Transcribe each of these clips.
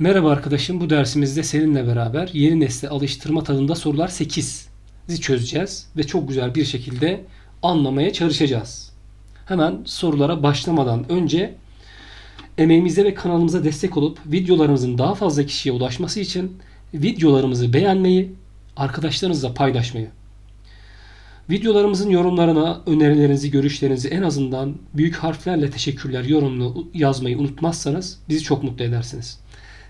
Merhaba arkadaşım. Bu dersimizde seninle beraber yeni nesle alıştırma tadında sorular 8'i çözeceğiz ve çok güzel bir şekilde anlamaya çalışacağız. Hemen sorulara başlamadan önce emeğimize ve kanalımıza destek olup videolarımızın daha fazla kişiye ulaşması için videolarımızı beğenmeyi, arkadaşlarınızla paylaşmayı, videolarımızın yorumlarına önerilerinizi, görüşlerinizi en azından büyük harflerle teşekkürler yorumunu yazmayı unutmazsanız bizi çok mutlu edersiniz.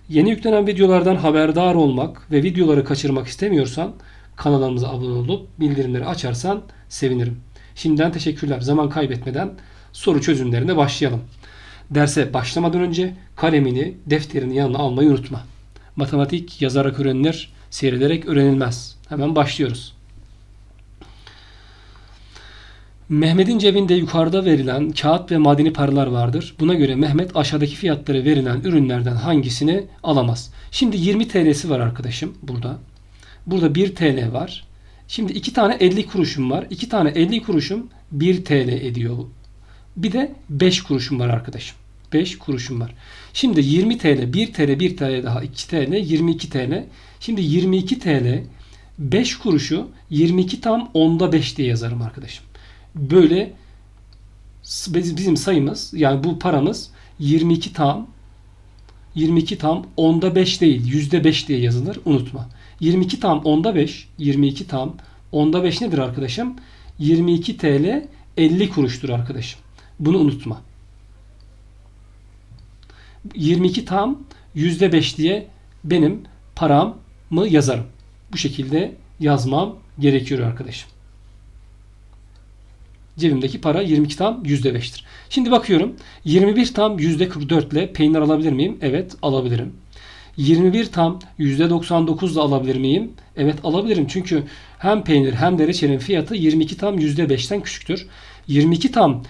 Yeni yüklenen videolardan haberdar olmak ve videoları kaçırmak istemiyorsan kanalımıza abone olup bildirimleri açarsan sevinirim. Şimdiden teşekkürler. Zaman kaybetmeden soru çözümlerine başlayalım. Derse başlamadan önce kalemini, defterini yanına almayı unutma. Matematik yazarak öğrenilir, seyrederek öğrenilmez. Hemen başlıyoruz. Mehmet'in cebinde yukarıda verilen kağıt ve madeni paralar vardır. Buna göre Mehmet aşağıdaki fiyatları verilen ürünlerden hangisini alamaz? Şimdi 20 TL'si var arkadaşım burada. Burada 1 TL var. Şimdi 2 tane 50 kuruşum var. 2 tane 50 kuruşum 1 TL ediyor. Bir de 5 kuruşum var arkadaşım. 5 kuruşum var. Şimdi 20 TL, 1 TL, 1 TL daha 2 TL, 22 TL. Şimdi 22 TL 5 kuruşu 22 tam onda 5 diye yazarım arkadaşım böyle bizim sayımız yani bu paramız 22 tam 22 tam onda 5 değil yüzde 5 diye yazılır unutma. 22 tam onda 5 22 tam onda 5 nedir arkadaşım? 22 TL 50 kuruştur arkadaşım. Bunu unutma. 22 tam yüzde 5 diye benim paramı yazarım. Bu şekilde yazmam gerekiyor arkadaşım. Cebimdeki para 22 tam %5'tir. Şimdi bakıyorum. 21 tam %44 ile peynir alabilir miyim? Evet alabilirim. 21 tam %99 ile alabilir miyim? Evet alabilirim. Çünkü hem peynir hem de reçelin fiyatı 22 tam %5'ten küçüktür. 22 tam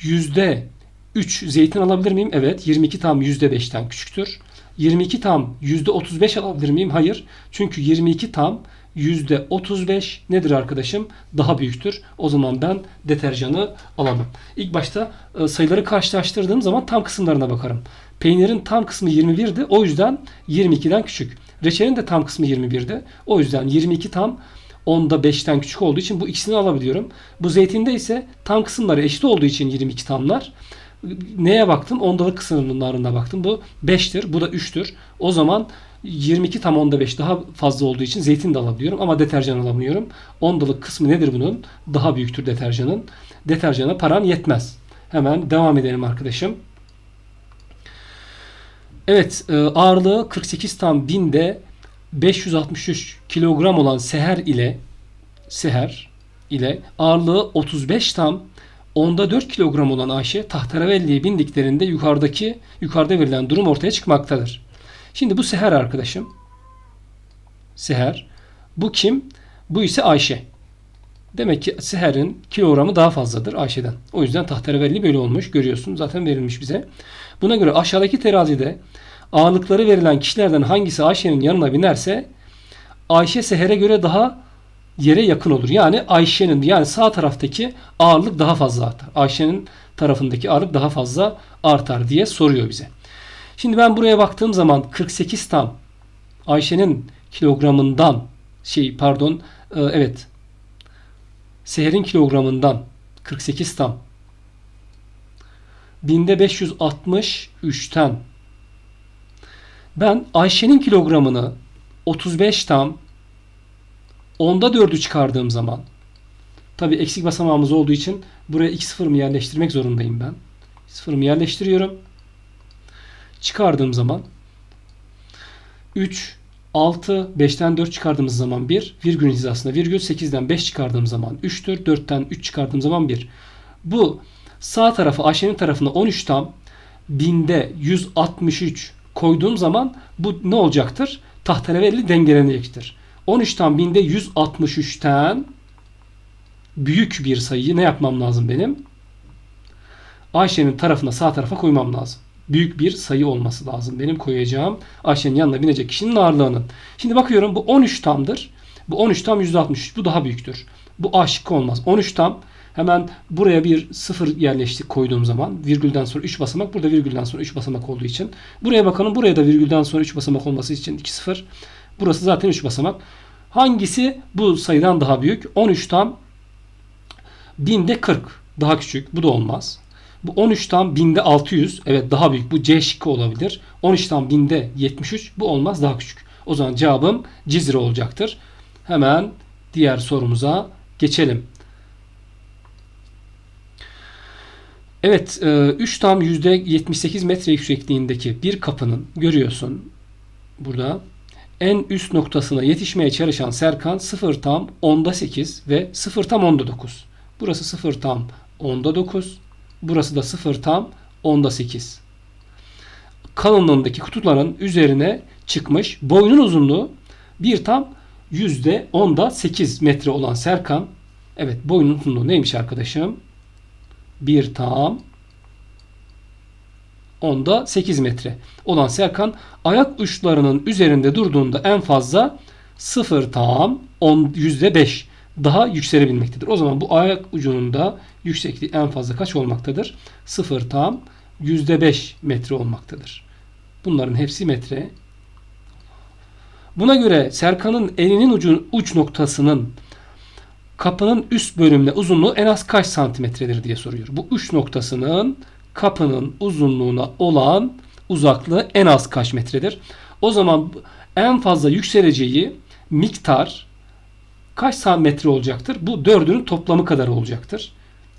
%3 zeytin alabilir miyim? Evet. 22 tam %5'ten küçüktür. 22 tam %35 alabilir miyim? Hayır. Çünkü 22 tam %35 nedir arkadaşım? Daha büyüktür. O zaman ben deterjanı alamam. İlk başta e, sayıları karşılaştırdığım zaman tam kısımlarına bakarım. Peynirin tam kısmı 21'di. O yüzden 22'den küçük. Reçelin de tam kısmı 21'di. O yüzden 22 tam 10'da 5'ten küçük olduğu için bu ikisini alabiliyorum. Bu zeytinde ise tam kısımları eşit olduğu için 22 tamlar. Neye baktım? Ondalık kısımlarına baktım. Bu 5'tir. Bu da 3'tür. O zaman 22 tam onda 5 daha fazla olduğu için zeytin de alabiliyorum ama deterjan alamıyorum. Ondalık kısmı nedir bunun? Daha büyüktür deterjanın. Deterjana param yetmez. Hemen devam edelim arkadaşım. Evet e, ağırlığı 48 tam binde 563 kilogram olan seher ile seher ile ağırlığı 35 tam onda 4 kilogram olan Ayşe tahterevalliye bindiklerinde yukarıdaki yukarıda verilen durum ortaya çıkmaktadır. Şimdi bu Seher arkadaşım. Seher. Bu kim? Bu ise Ayşe. Demek ki Seher'in kilogramı daha fazladır Ayşe'den. O yüzden tahterevalli böyle olmuş. Görüyorsun zaten verilmiş bize. Buna göre aşağıdaki terazide ağırlıkları verilen kişilerden hangisi Ayşe'nin yanına binerse Ayşe Seher'e göre daha yere yakın olur. Yani Ayşe'nin yani sağ taraftaki ağırlık daha fazla artar. Ayşe'nin tarafındaki ağırlık daha fazla artar diye soruyor bize. Şimdi ben buraya baktığım zaman 48 tam Ayşe'nin kilogramından şey pardon e, evet. Seher'in kilogramından 48 tam. Binde 563'ten ben Ayşe'nin kilogramını 35 tam onda 4'ü çıkardığım zaman tabi eksik basamağımız olduğu için buraya x sıfırımı yerleştirmek zorundayım ben. Sıfırımı yerleştiriyorum çıkardığım zaman 3, 6, 5'ten 4 çıkardığımız zaman 1, virgül hizasında virgül 8'den 5 çıkardığım zaman 3'tür. 4'ten 3 çıkardığım zaman 1. Bu sağ tarafı Ayşe'nin tarafına 13 tam binde 163 koyduğum zaman bu ne olacaktır? Tahterevalli dengelenecektir. 13 tam binde 163'ten büyük bir sayıyı ne yapmam lazım benim? Ayşe'nin tarafına sağ tarafa koymam lazım büyük bir sayı olması lazım. Benim koyacağım Ayşe'nin yanına binecek kişinin ağırlığının. Şimdi bakıyorum bu 13 tamdır. Bu 13 tam %63. Bu daha büyüktür. Bu A olmaz. 13 tam Hemen buraya bir sıfır yerleştik koyduğum zaman virgülden sonra 3 basamak burada virgülden sonra 3 basamak olduğu için. Buraya bakalım buraya da virgülden sonra 3 basamak olması için 2 sıfır. Burası zaten 3 basamak. Hangisi bu sayıdan daha büyük? 13 tam binde 40 daha küçük. Bu da olmaz. Bu 13 tam binde 600. Evet daha büyük. Bu C şıkkı olabilir. 13 tam binde 73. Bu olmaz daha küçük. O zaman cevabım Cizre olacaktır. Hemen diğer sorumuza geçelim. Evet, 3 tam %78 metre yüksekliğindeki bir kapının görüyorsun burada en üst noktasına yetişmeye çalışan Serkan 0 tam 10'da 8 ve 0 tam 10'da 9. Burası 0 tam 10'da 9. Burası da 0 tam 10'da 8. Kalınlığındaki kutuların üzerine çıkmış. Boyunun uzunluğu 1 tam %10'da 8 metre olan Serkan. Evet boyunun uzunluğu neymiş arkadaşım? 1 tam onda 8 metre olan Serkan ayak uçlarının üzerinde durduğunda en fazla 0 tam 10 %5 daha yükselebilmektedir. O zaman bu ayak ucunun da yüksekliği en fazla kaç olmaktadır? 0 tam %5 metre olmaktadır. Bunların hepsi metre. Buna göre Serkan'ın elinin ucu, uç noktasının kapının üst bölümüne uzunluğu en az kaç santimetredir diye soruyor. Bu uç noktasının kapının uzunluğuna olan uzaklığı en az kaç metredir? O zaman en fazla yükseleceği miktar kaç santimetre olacaktır? Bu dördünün toplamı kadar olacaktır.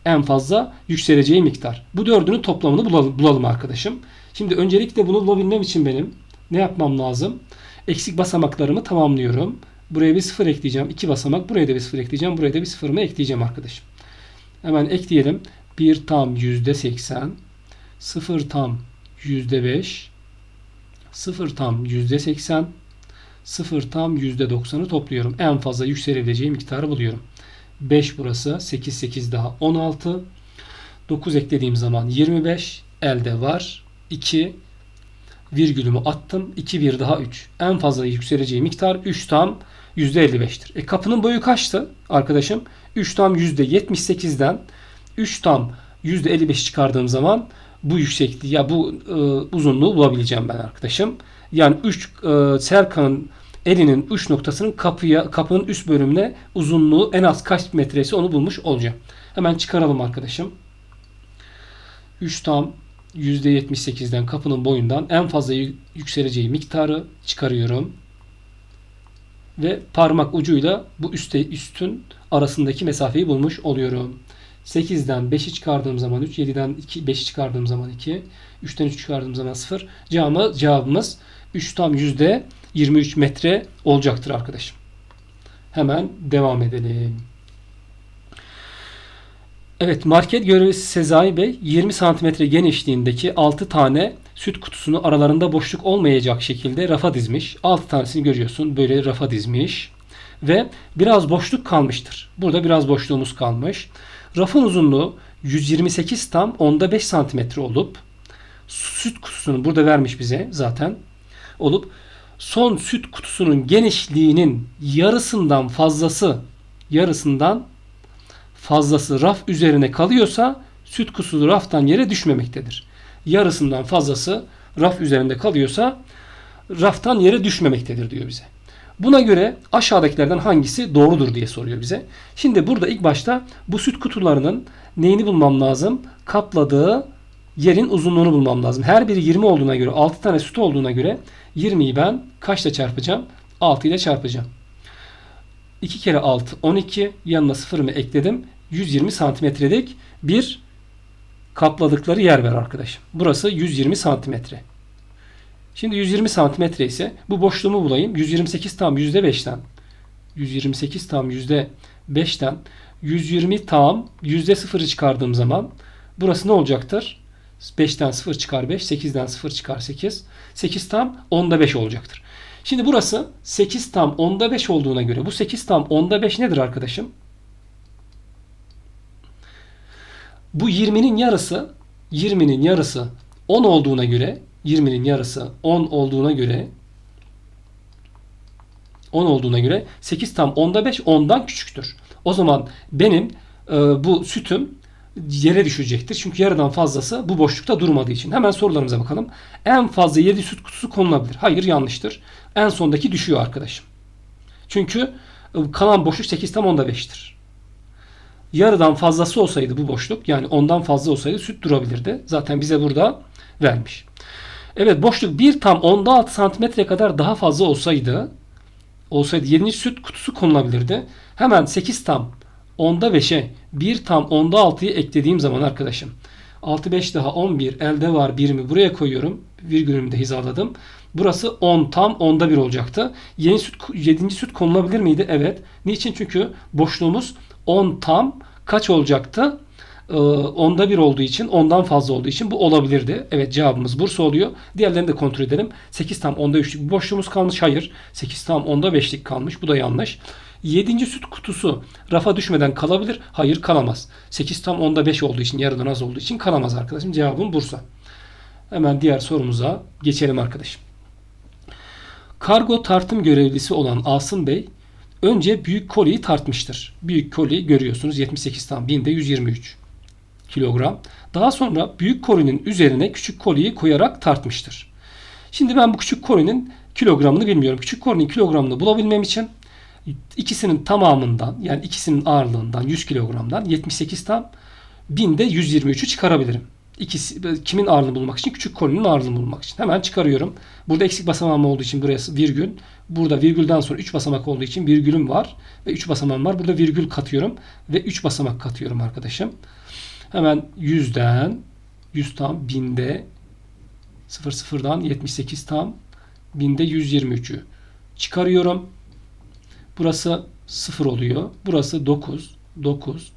En fazla yükseleceği miktar. Bu dördünün toplamını bulalım, bulalım arkadaşım. Şimdi öncelikle bunu bulabilmem için benim ne yapmam lazım? Eksik basamaklarımı tamamlıyorum. Buraya bir sıfır ekleyeceğim. 2 basamak. Buraya da bir sıfır ekleyeceğim. Buraya da bir sıfırımı ekleyeceğim arkadaşım. Hemen ekleyelim. 1 tam %80 0 tam %5 0 tam %80 0 tam %90'ı topluyorum. En fazla yükselebileceği miktarı buluyorum. 5 burası. 8 8 daha 16. 9 eklediğim zaman 25. Elde var. 2 virgülümü attım. 2 bir daha 3. En fazla yükseleceği miktar 3 tam %55'tir. E kapının boyu kaçtı arkadaşım? 3 tam %78'den 3 tam %55 çıkardığım zaman bu yüksekliği ya bu e, uzunluğu bulabileceğim ben arkadaşım. Yani 3 e, Serkan'ın elinin uç noktasının kapıya kapının üst bölümüne uzunluğu en az kaç metresi onu bulmuş olacağım. Hemen çıkaralım arkadaşım. 3 tam %78'den kapının boyundan en fazla yükseleceği miktarı çıkarıyorum. Ve parmak ucuyla bu üstte üstün arasındaki mesafeyi bulmuş oluyorum. 8'den 5'i çıkardığım zaman 3, 7'den 2, 5'i çıkardığım zaman 2, 3'ten 3 çıkardığım zaman 0. Cevabımız, cevabımız 3 tam yüzde 23 metre olacaktır arkadaşım. Hemen devam edelim. Evet market görevlisi Sezai Bey 20 santimetre genişliğindeki 6 tane süt kutusunu aralarında boşluk olmayacak şekilde rafa dizmiş. 6 tanesini görüyorsun böyle rafa dizmiş. Ve biraz boşluk kalmıştır. Burada biraz boşluğumuz kalmış. Rafın uzunluğu 128 tam onda 5 santimetre olup süt kutusunu burada vermiş bize zaten olup son süt kutusunun genişliğinin yarısından fazlası yarısından fazlası raf üzerine kalıyorsa süt kutusu raftan yere düşmemektedir. Yarısından fazlası raf üzerinde kalıyorsa raftan yere düşmemektedir diyor bize. Buna göre aşağıdakilerden hangisi doğrudur diye soruyor bize. Şimdi burada ilk başta bu süt kutularının neyini bulmam lazım? Kapladığı yerin uzunluğunu bulmam lazım. Her biri 20 olduğuna göre 6 tane süt olduğuna göre 20'yi ben kaçla çarpacağım? 6 ile çarpacağım. 2 kere 6 12 yanına sıfırımı ekledim. 120 santimetrelik bir kapladıkları yer ver arkadaşım. Burası 120 santimetre. Şimdi 120 santimetre ise bu boşluğumu bulayım. 128 tam %5'ten 128 tam %5'ten 120 tam %0'ı çıkardığım zaman burası ne olacaktır? 5'ten 0 çıkar 5, 8'den 0 çıkar 8. 8 tam 10'da 5 olacaktır. Şimdi burası 8 tam 10'da 5 olduğuna göre bu 8 tam 10'da 5 nedir arkadaşım? Bu 20'nin yarısı 20'nin yarısı 10 olduğuna göre 20'nin yarısı 10 olduğuna göre 10 olduğuna göre 8 tam 10'da 5 10'dan küçüktür. O zaman benim e, bu sütüm yere düşecektir. Çünkü yarıdan fazlası bu boşlukta durmadığı için. Hemen sorularımıza bakalım. En fazla 7 süt kutusu konulabilir. Hayır yanlıştır. En sondaki düşüyor arkadaşım. Çünkü e, kalan boşluk 8 tam onda 5'tir. Yarıdan fazlası olsaydı bu boşluk yani ondan fazla olsaydı süt durabilirdi. Zaten bize burada vermiş. Evet boşluk 1 tam onda 6 santimetre kadar daha fazla olsaydı olsaydı 7. süt kutusu konulabilirdi. Hemen 8 tam onda 5'e 1 tam onda 6'yı eklediğim zaman arkadaşım 6 5 daha 11 elde var birimi buraya koyuyorum. Virgülümü de hizaladım. Burası 10 tam onda 1 olacaktı. Yeni süt 7. süt konulabilir miydi? Evet. Niçin? Çünkü boşluğumuz 10 tam kaç olacaktı? Ee, onda bir olduğu için ondan fazla olduğu için bu olabilirdi. Evet cevabımız Bursa oluyor. Diğerlerini de kontrol edelim. 8 tam onda 3'lük bir boşluğumuz kalmış. Hayır. 8 tam onda 5'lik kalmış. Bu da yanlış. 7. süt kutusu rafa düşmeden kalabilir. Hayır kalamaz. 8 tam onda 5 olduğu için yarıdan az olduğu için kalamaz arkadaşım. Cevabım Bursa. Hemen diğer sorumuza geçelim arkadaşım. Kargo tartım görevlisi olan Asım Bey önce büyük koliyi tartmıştır. Büyük koli görüyorsunuz 78 tam binde 123 kilogram. Daha sonra büyük kolinin üzerine küçük koliyi koyarak tartmıştır. Şimdi ben bu küçük kolinin kilogramını bilmiyorum. Küçük kolinin kilogramını bulabilmem için ikisinin tamamından yani ikisinin ağırlığından 100 kilogramdan 78 tam binde 123'ü çıkarabilirim. İkisi, kimin ağırlığını bulmak için? Küçük kolinin ağırlığını bulmak için. Hemen çıkarıyorum. Burada eksik basamağım olduğu için burası virgül. Burada virgülden sonra 3 basamak olduğu için virgülüm var. Ve 3 basamağım var. Burada virgül katıyorum. Ve 3 basamak katıyorum arkadaşım. Hemen 100'den 100 tam binde 0 sıfırdan 78 tam binde 123'ü çıkarıyorum. Burası 0 oluyor. Burası 9, 9,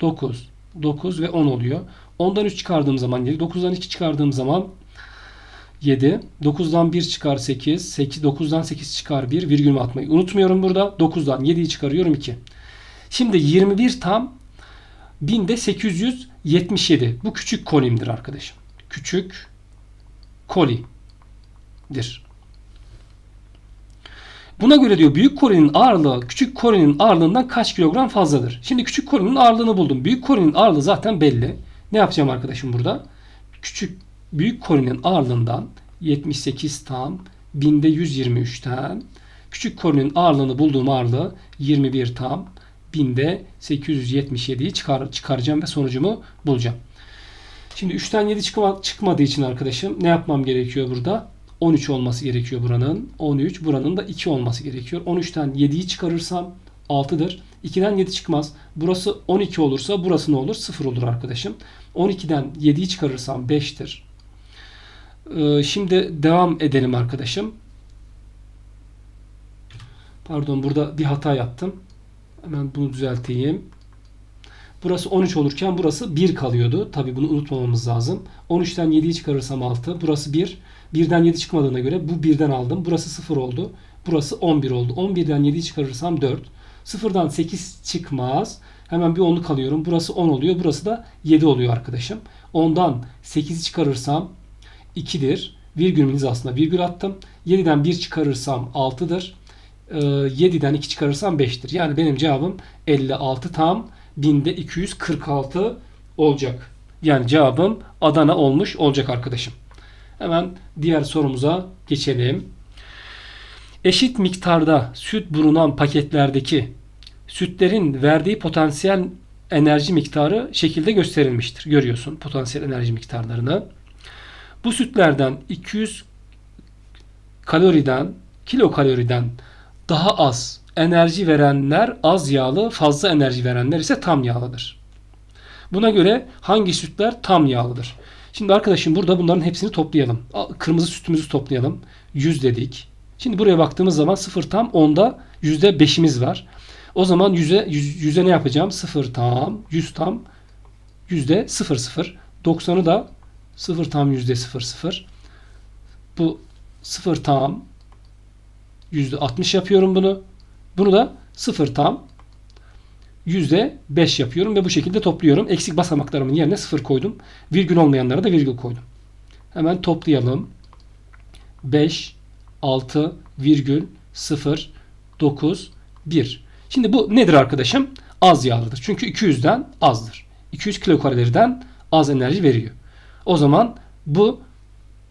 9, 9 ve 10 oluyor. 10'dan 3 çıkardığım zaman 7. 9'dan 2 çıkardığım zaman 7. 9'dan 1 çıkar 8. 8 9'dan 8 çıkar 1. Virgülümü atmayı unutmuyorum burada. 9'dan 7'yi çıkarıyorum 2. Şimdi 21 tam binde 877. Bu küçük kolimdir arkadaşım. Küçük kolidir. Buna göre diyor büyük kolinin ağırlığı küçük kolinin ağırlığından kaç kilogram fazladır? Şimdi küçük kolinin ağırlığını buldum. Büyük kolinin ağırlığı zaten belli. Ne yapacağım arkadaşım burada? Küçük büyük kolinin ağırlığından 78 tam binde 123'ten küçük kolinin ağırlığını bulduğum ağırlığı 21 tam binde 877'yi çıkar, çıkaracağım ve sonucumu bulacağım. Şimdi 3'ten 7 çıkma, çıkmadığı için arkadaşım ne yapmam gerekiyor burada? 13 olması gerekiyor buranın. 13 buranın da 2 olması gerekiyor. 13'ten 7'yi çıkarırsam 6'dır. 2'den 7 çıkmaz. Burası 12 olursa burası ne olur? 0 olur arkadaşım. 12'den 7'yi çıkarırsam 5'tir. Ee, şimdi devam edelim arkadaşım. Pardon burada bir hata yaptım. Hemen bunu düzelteyim. Burası 13 olurken burası 1 kalıyordu. Tabi bunu unutmamamız lazım. 13'ten 7'yi çıkarırsam 6. Burası 1. 1'den 7 çıkmadığına göre bu 1'den aldım. Burası 0 oldu. Burası 11 oldu. 11'den 7'yi çıkarırsam 4. 0'dan 8 çıkmaz. Hemen bir 10'luk alıyorum. Burası 10 oluyor. Burası da 7 oluyor arkadaşım. 10'dan 8'i çıkarırsam 2'dir. Virgülün hizasına virgül attım. 7'den 1 çıkarırsam 6'dır. 7'den 2 çıkarırsam 5'tir. Yani benim cevabım 56 tam binde 246 olacak. Yani cevabım Adana olmuş olacak arkadaşım. Hemen diğer sorumuza geçelim. Eşit miktarda süt bulunan paketlerdeki sütlerin verdiği potansiyel enerji miktarı şekilde gösterilmiştir. Görüyorsun potansiyel enerji miktarlarını. Bu sütlerden 200 kaloriden, kilokaloriden daha az enerji verenler az yağlı, fazla enerji verenler ise tam yağlıdır. Buna göre hangi sütler tam yağlıdır? Şimdi arkadaşım burada bunların hepsini toplayalım. Kırmızı sütümüzü toplayalım. 100 dedik. Şimdi buraya baktığımız zaman 0 tam 10'da %5'imiz var. O zaman 100'e 100'e ne yapacağım? 0 tam, 100 tam, yüzde 0 0. 90'ı da 0 tam yüzde 0 0. Bu 0 tam yüzde 60 yapıyorum bunu. Bunu da 0 tam 5 yapıyorum ve bu şekilde topluyorum. Eksik basamaklarımın yerine 0 koydum. Virgül olmayanlara da virgül koydum. Hemen toplayalım. 5, 6, virgül, 0, 9, 1. Şimdi bu nedir arkadaşım? az yağlıdır. Çünkü 200'den azdır. 200 kilokaloriden az enerji veriyor. O zaman bu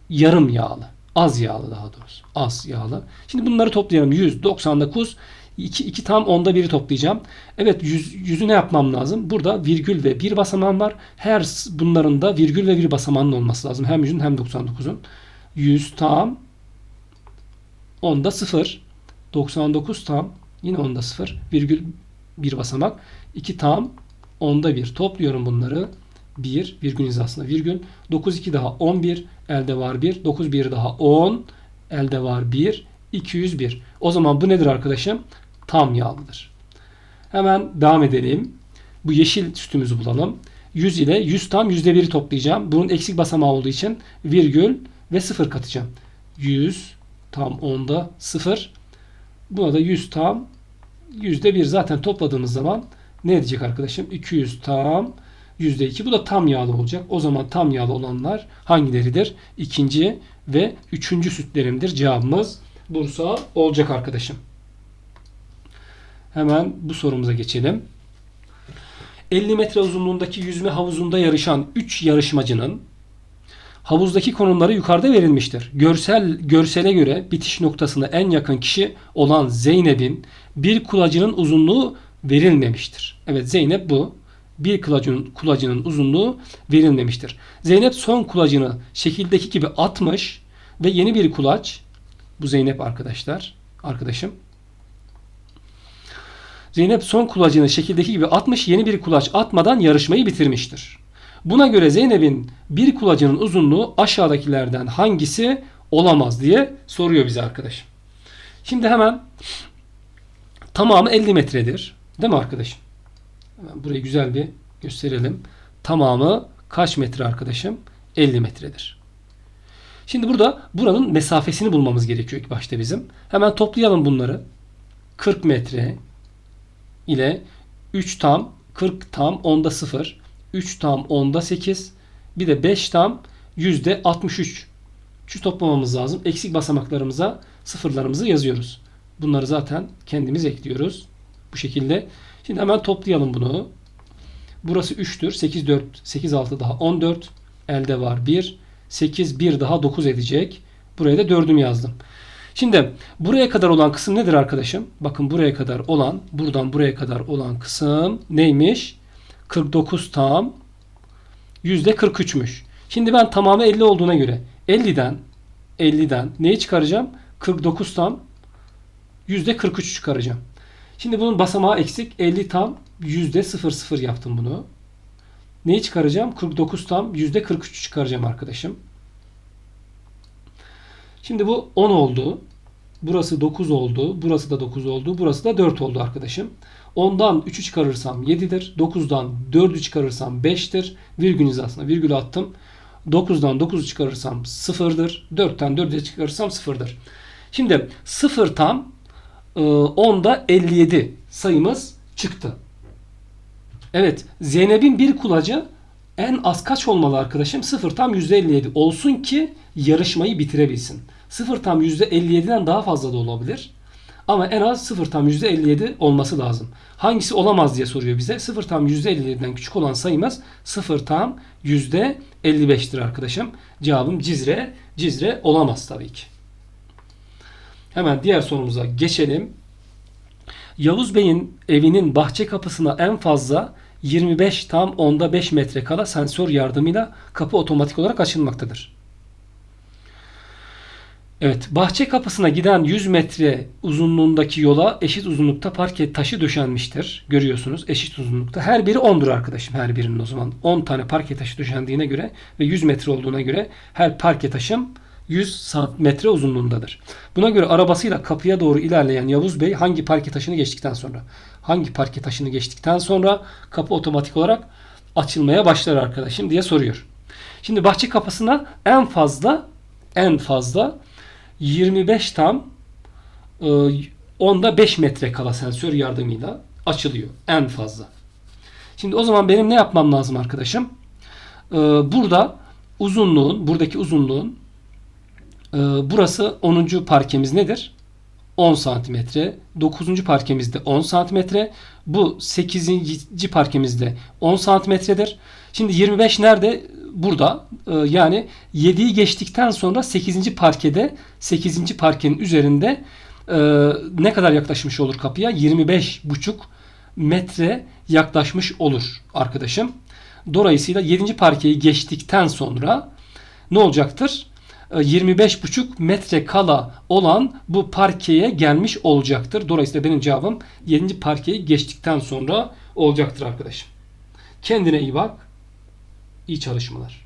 yarım yağlı. Az yağlı daha doğrusu. Az yağlı. Şimdi bunları toplayalım. 199 2, 2 tam onda biri toplayacağım. Evet 100, 100'ü ne yapmam lazım? Burada virgül ve bir basamağım var. Her bunların da virgül ve bir basamağının olması lazım. Hem 100'ün hem 99'un. 100 tam onda 0. 99 tam yine onda 0. Virgül bir basamak. 2 tam onda 1. Topluyorum bunları. 1 virgül hizasına virgül. 9 2 daha 11 elde var 1. 9 1 daha 10 elde var 1. 201. O zaman bu nedir arkadaşım? Tam yağlıdır. Hemen devam edelim. Bu yeşil sütümüzü bulalım. 100 ile 100 tam %1'i toplayacağım. Bunun eksik basamağı olduğu için virgül ve 0 katacağım. 100 tam 10'da 0. Buna da 100 tam %1 zaten topladığımız zaman ne edecek arkadaşım? 200 tam %2. Bu da tam yağlı olacak. O zaman tam yağlı olanlar hangileridir? İkinci ve üçüncü sütlerimdir. Cevabımız Bursa olacak arkadaşım. Hemen bu sorumuza geçelim. 50 metre uzunluğundaki yüzme havuzunda yarışan 3 yarışmacının havuzdaki konumları yukarıda verilmiştir. Görsel görsele göre bitiş noktasına en yakın kişi olan Zeynep'in bir kulacının uzunluğu verilmemiştir. Evet Zeynep bu. Bir kulacının, kulacının uzunluğu verilmemiştir. Zeynep son kulacını şekildeki gibi atmış ve yeni bir kulaç bu Zeynep arkadaşlar. Arkadaşım. Zeynep son kulacını şekildeki gibi atmış, yeni bir kulaç atmadan yarışmayı bitirmiştir. Buna göre Zeynep'in bir kulacının uzunluğu aşağıdakilerden hangisi olamaz diye soruyor bize arkadaşım. Şimdi hemen tamamı 50 metredir. Değil mi arkadaşım? Hemen burayı güzel bir gösterelim. Tamamı kaç metre arkadaşım? 50 metredir. Şimdi burada buranın mesafesini bulmamız gerekiyor ilk başta bizim. Hemen toplayalım bunları. 40 metre ile 3 tam 40 tam onda 0 3 tam onda 8 bir de 5 tam yüzde 63 şu toplamamız lazım. Eksik basamaklarımıza sıfırlarımızı yazıyoruz. Bunları zaten kendimiz ekliyoruz. Bu şekilde. Şimdi hemen toplayalım bunu. Burası 3'tür. 8 4 8 6 daha 14 elde var 1 8 1 daha 9 edecek. Buraya da 4'üm yazdım. Şimdi buraya kadar olan kısım nedir arkadaşım? Bakın buraya kadar olan, buradan buraya kadar olan kısım neymiş? 49 tam yüzde 43'müş. Şimdi ben tamamı 50 olduğuna göre 50'den 50'den neyi çıkaracağım? 49 tam yüzde 43 çıkaracağım. Şimdi bunun basamağı eksik. 50 tam yüzde 00 yaptım bunu. Neyi çıkaracağım? 49 tam yüzde 43 çıkaracağım arkadaşım. Şimdi bu 10 oldu. Burası 9 oldu. Burası da 9 oldu. Burası da 4 oldu arkadaşım. 10'dan 3'ü çıkarırsam 7'dir. 9'dan 4'ü çıkarırsam 5'tir. Virgül hizasına virgül attım. 9'dan 9'u çıkarırsam 0'dır. 4'ten 4'e çıkarırsam 0'dır. Şimdi 0 tam e, 10'da 57 sayımız çıktı. Evet Zeynep'in bir kulacı en az kaç olmalı arkadaşım? 0 tam %57 olsun ki yarışmayı bitirebilsin. 0 tam %57'den daha fazla da olabilir. Ama en az 0 tam %57 olması lazım. Hangisi olamaz diye soruyor bize. 0 tam %57'den küçük olan sayımız 0 tam %55'tir arkadaşım. Cevabım Cizre. Cizre olamaz tabii ki. Hemen diğer sorumuza geçelim. Yavuz Bey'in evinin bahçe kapısına en fazla 25 tam onda 5 metre kala sensör yardımıyla kapı otomatik olarak açılmaktadır. Evet, bahçe kapısına giden 100 metre uzunluğundaki yola eşit uzunlukta parke taşı döşenmiştir. Görüyorsunuz eşit uzunlukta. Her biri 10'dur arkadaşım her birinin o zaman. 10 tane parke taşı döşendiğine göre ve 100 metre olduğuna göre her parke taşım 100 metre uzunluğundadır. Buna göre arabasıyla kapıya doğru ilerleyen Yavuz Bey hangi parke taşını geçtikten sonra hangi parke taşını geçtikten sonra kapı otomatik olarak açılmaya başlar arkadaşım diye soruyor. Şimdi bahçe kapısına en fazla en fazla 25 tam e, onda 5 metre kala sensör yardımıyla açılıyor en fazla. Şimdi o zaman benim ne yapmam lazım arkadaşım? E, burada uzunluğun, buradaki uzunluğun e, burası 10. parkemiz nedir? 10 santimetre. 9. parkemizde 10 santimetre. Bu 8. parkemizde 10 santimetredir. Şimdi 25 nerede? Burada. Ee, yani 7'yi geçtikten sonra 8. parkede 8. parkenin üzerinde e, ne kadar yaklaşmış olur kapıya? 25 buçuk metre yaklaşmış olur arkadaşım. Dolayısıyla 7. parkeyi geçtikten sonra ne olacaktır? E, 25,5 metre kala olan bu parkeye gelmiş olacaktır. Dolayısıyla benim cevabım 7. parkeyi geçtikten sonra olacaktır arkadaşım. Kendine iyi bak. İyi çalışmalar.